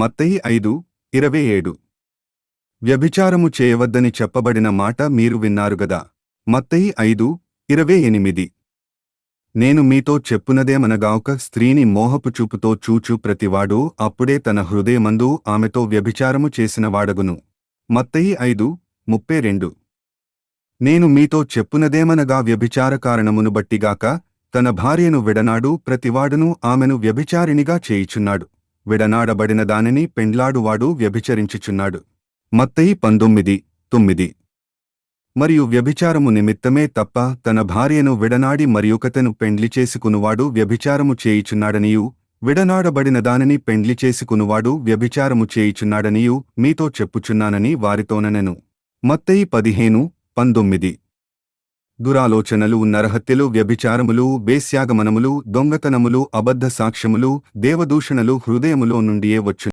మత్తయి ఐదు ఇరవై ఏడు. వ్యభిచారము చేయవద్దని చెప్పబడిన మాట మీరు విన్నారుగదా మత్తయి ఐదు ఇరవై ఎనిమిది. నేను మీతో చెప్పునదేమనగాక స్త్రీని మోహపు చూపుతో చూచు ప్రతివాడు అప్పుడే తన హృదయమందు ఆమెతో వ్యభిచారము చేసిన వాడగును. మత్తయి ఐదు ముప్పై రెండు. నేను మీతో చెప్పునదేమనగా వ్యభిచార కారణమును బట్టిగాక తన భార్యను విడనాడు ప్రతివాడును ఆమెను వ్యభిచారిణిగా చేయుచున్నాడు. విడనాడబడిన దానిని పెండ్లాడువాడు వ్యభిచరించుచున్నాడు. మత్తయి పంతొమ్మిది తొమ్మిది. మరియు వ్యభిచారము నిమిత్తమే తప్ప తన భార్యను విడనాడి మరియొకతను పెండ్లి చేసుకునువాడు వ్యభిచారము చేయుచున్నాడనియు విడనాడబడిన దానిని పెండ్లి చేసుకునువాడు వ్యభిచారము చేయుచున్నాడనియు మీతో చెప్పుచున్నానని వారితోననెను. మత్తయి పదిహేను పంతొమ్మిది. దురాలోచనలు నరహత్యలు వ్యభిచారములు వేశ్యాగమనములు దొంగతనములు అబద్ధ సాక్ష్యములు దేవదూషణలు హృదయములో నుండియే వచ్చు